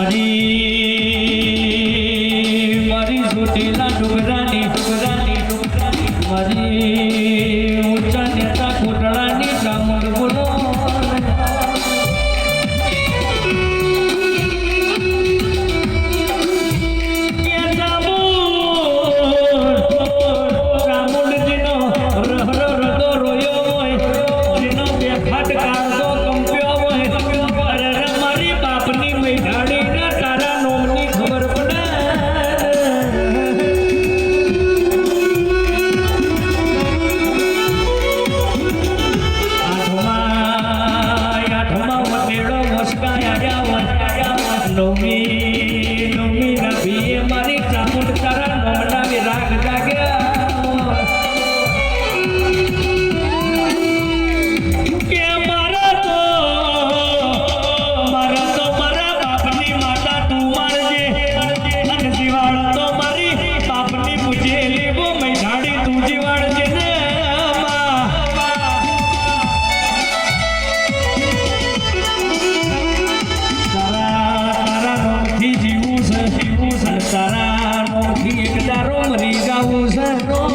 मरीलानी मारी नेता गोर নবী એક દારો મરી ગાવું સારો